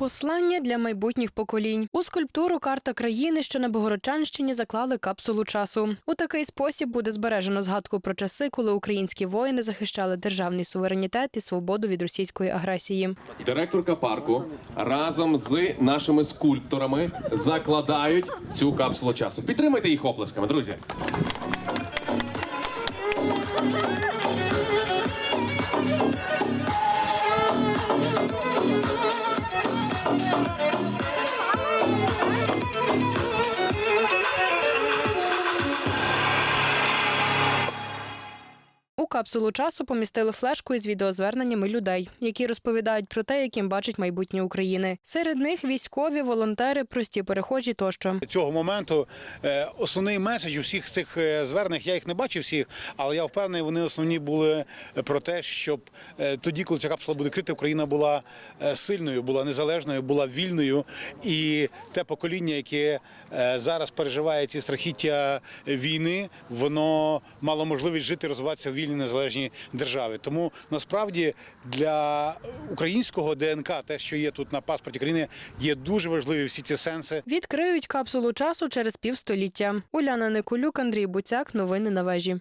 Послання для майбутніх поколінь у скульптуру карта країни, що на Богородчанщині заклали капсулу часу. У такий спосіб буде збережено згадку про часи, коли українські воїни захищали державний суверенітет і свободу від російської агресії. Директорка парку разом з нашими скульпторами закладають цю капсулу часу. Підтримайте їх оплесками, друзі. Капсулу часу помістили флешку із відеозверненнями людей, які розповідають про те, яким бачить майбутнє України. Серед них військові, волонтери, прості перехожі тощо. цього моменту е, основний меседж у всіх цих е, звернень, я їх не бачив всіх, але я впевнений, вони основні були про те, щоб е, тоді, коли ця капсула буде крита, Україна була е, сильною, була незалежною, була вільною. І те покоління, яке е, зараз переживає ці страхіття війни, воно мало можливість жити, розвиватися в незалежній держави. Тому насправді для українського ДНК, те, що є тут на паспорті країни, є дуже важливі всі ці сенси. Відкриють капсулу часу через півстоліття. Уляна Никулюк, Андрій Буцяк. Новини на вежі.